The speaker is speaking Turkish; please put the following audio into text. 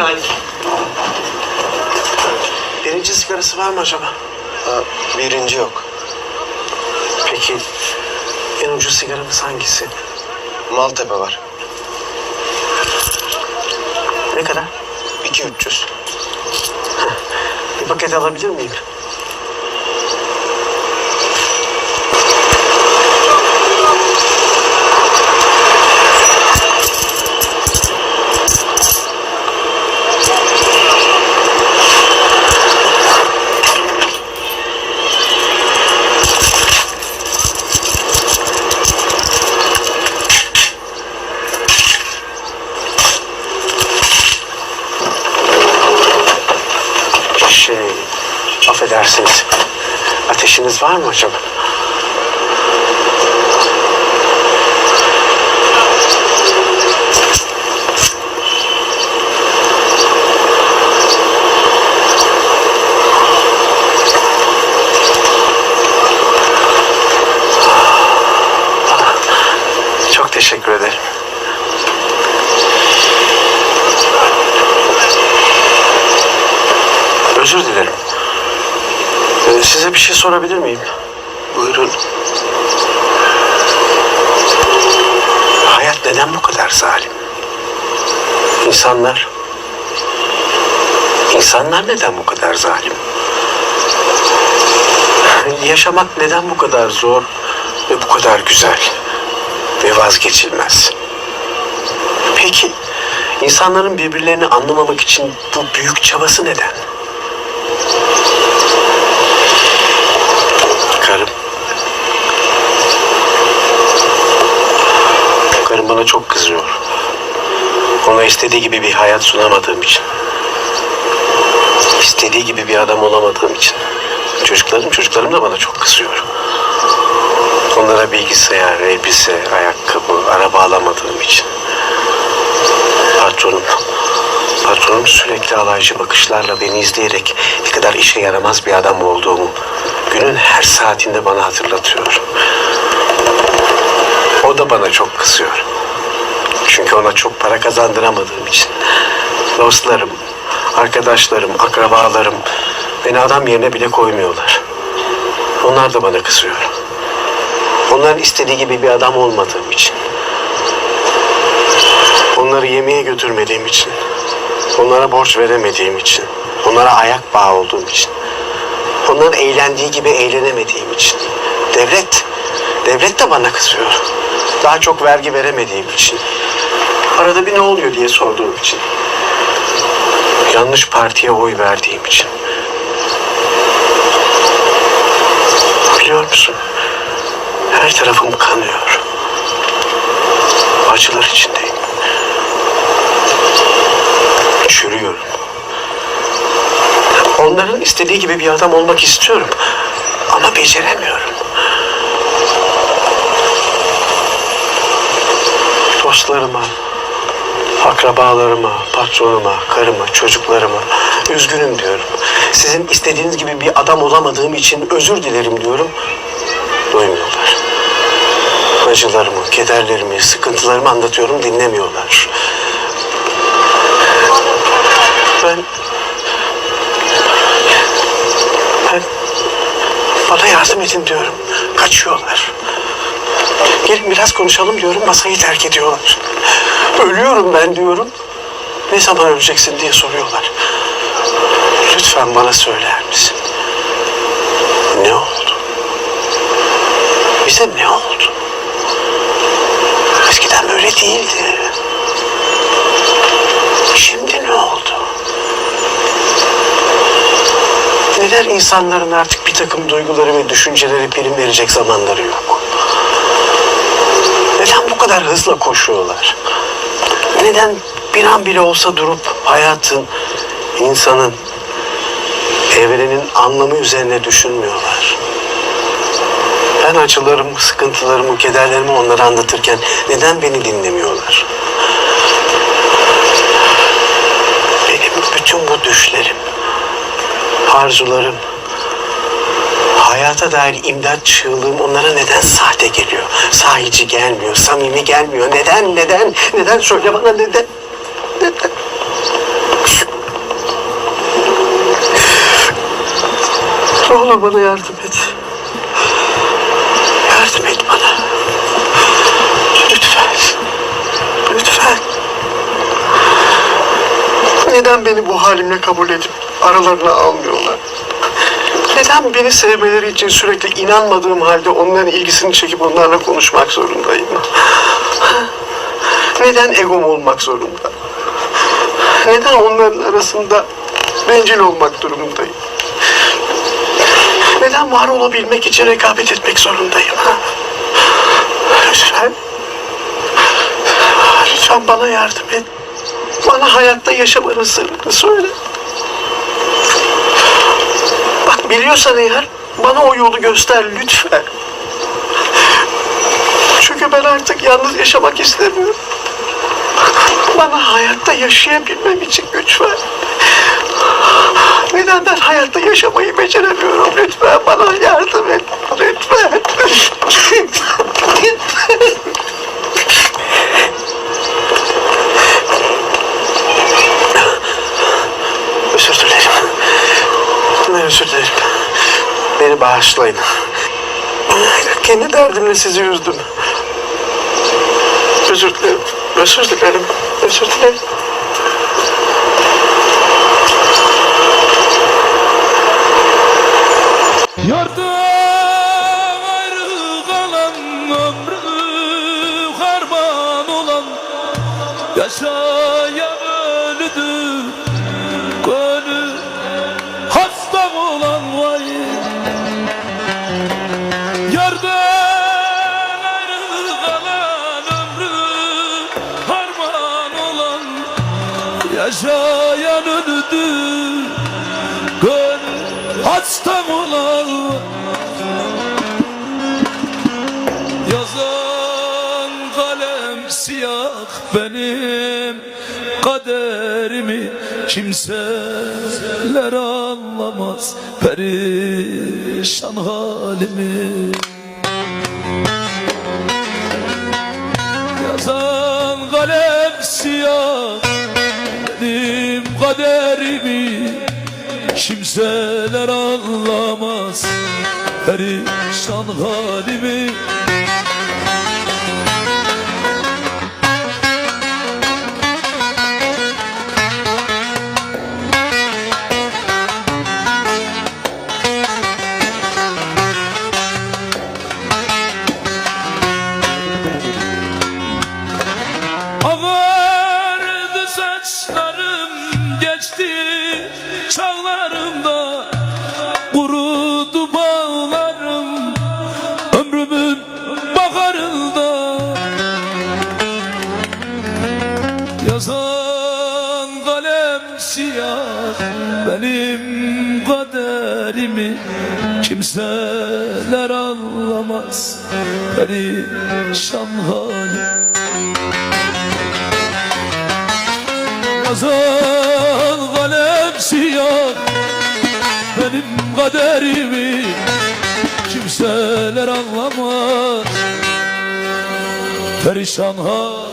Halim. Birinci sigarası var mı acaba? Ha, birinci yok. Peki en ucuz sigaramız hangisi? Maltepe var. Ne kadar? 2-300. Bir paket alabilir miyim? Şey, affedersiniz. Ateşiniz var mı acaba? Çok teşekkür ederim. Özür dilerim. Size bir şey sorabilir miyim? Buyurun. Hayat neden bu kadar zalim? İnsanlar... İnsanlar neden bu kadar zalim? Yaşamak neden bu kadar zor ve bu kadar güzel ve vazgeçilmez? Peki insanların birbirlerini anlamamak için bu büyük çabası neden? Bana çok kızıyor. Ona istediği gibi bir hayat sunamadığım için. İstediği gibi bir adam olamadığım için. Çocuklarım, çocuklarım da bana çok kızıyor. Onlara bilgisayar, elbise, ayakkabı, araba alamadığım için. Patronum, patronum sürekli alaycı bakışlarla beni izleyerek ne kadar işe yaramaz bir adam olduğumu günün her saatinde bana hatırlatıyor. O da bana çok kızıyor. Çünkü ona çok para kazandıramadığım için. Dostlarım, arkadaşlarım, akrabalarım beni adam yerine bile koymuyorlar. Onlar da bana kızıyor. Onların istediği gibi bir adam olmadığım için. Onları yemeğe götürmediğim için. Onlara borç veremediğim için. Onlara ayak bağı olduğum için. Onların eğlendiği gibi eğlenemediğim için. Devlet, devlet de bana kızıyor. Daha çok vergi veremediğim için. Arada bir ne oluyor diye sorduğum için. Yanlış partiye oy verdiğim için. Biliyor musun? Her tarafım kanıyor. Acılar içindeyim. Çürüyorum. Onların istediği gibi bir adam olmak istiyorum. Ama beceremiyorum. Dostlarıma, akrabalarıma, patronuma, karıma, çocuklarıma üzgünüm diyorum. Sizin istediğiniz gibi bir adam olamadığım için özür dilerim diyorum. Duymuyorlar. Acılarımı, kederlerimi, sıkıntılarımı anlatıyorum dinlemiyorlar. Ben ben bana yardım edin diyorum. Kaçıyorlar. Gelin biraz konuşalım diyorum. Masayı terk ediyorlar. Ölüyorum ben diyorum. Ne zaman öleceksin diye soruyorlar. Lütfen bana söyler misin? Ne oldu? Bize ne oldu? Eskiden böyle değildi. Şimdi ne oldu? Neden insanların artık bir takım duyguları ve düşünceleri prim verecek zamanları yok? Kadar hızla koşuyorlar? Neden bir an bile olsa durup hayatın, insanın, evrenin anlamı üzerine düşünmüyorlar? Ben acılarımı, sıkıntılarımı, kederlerimi onlara anlatırken neden beni dinlemiyorlar? Benim bütün bu düşlerim, arzularım, hayata dair imdat çığlığım onlara neden sahte geliyor? Sahici gelmiyor, samimi gelmiyor. Neden, neden, neden söyle bana neden? Neden? Ne bana yardım et. Yardım et bana. Lütfen. Lütfen. Neden beni bu halimle kabul edip aralarına almıyorlar? Neden beni sevmeleri için sürekli inanmadığım halde onların ilgisini çekip onlarla konuşmak zorundayım? Neden egom olmak zorunda? Neden onların arasında bencil olmak durumundayım? Neden var olabilmek için rekabet etmek zorundayım? Lütfen. Lütfen bana yardım et. Bana hayatta yaşamanın sırrını söyle. Biliyorsan eğer bana o yolu göster lütfen. Çünkü ben artık yalnız yaşamak istemiyorum. Bana hayatta yaşayabilmem için güç ver. Neden ben hayatta yaşamayı beceremiyorum? Lütfen bana yardım et. Lütfen. Özür dilerim. Ne özür dilerim. Beni bağışlayın. Kendi derdimle sizi üzdüm. Özür dilerim. Özür dilerim. Özür dilerim. Yardan Ölüdür Gönül hastam olan Yazan kalem siyah benim. Kaderimi kimseler anlamaz. Perişan halimi. Yazan kalem siyah kaderimi Kimseler anlamaz. Perişan halimi. Ağardı saçlarım kalem siyah benim kaderimi Kimseler anlamaz. Perişan halim Yazan kalem siyah Benim kaderimi Kimseler anlamaz. Perişan hal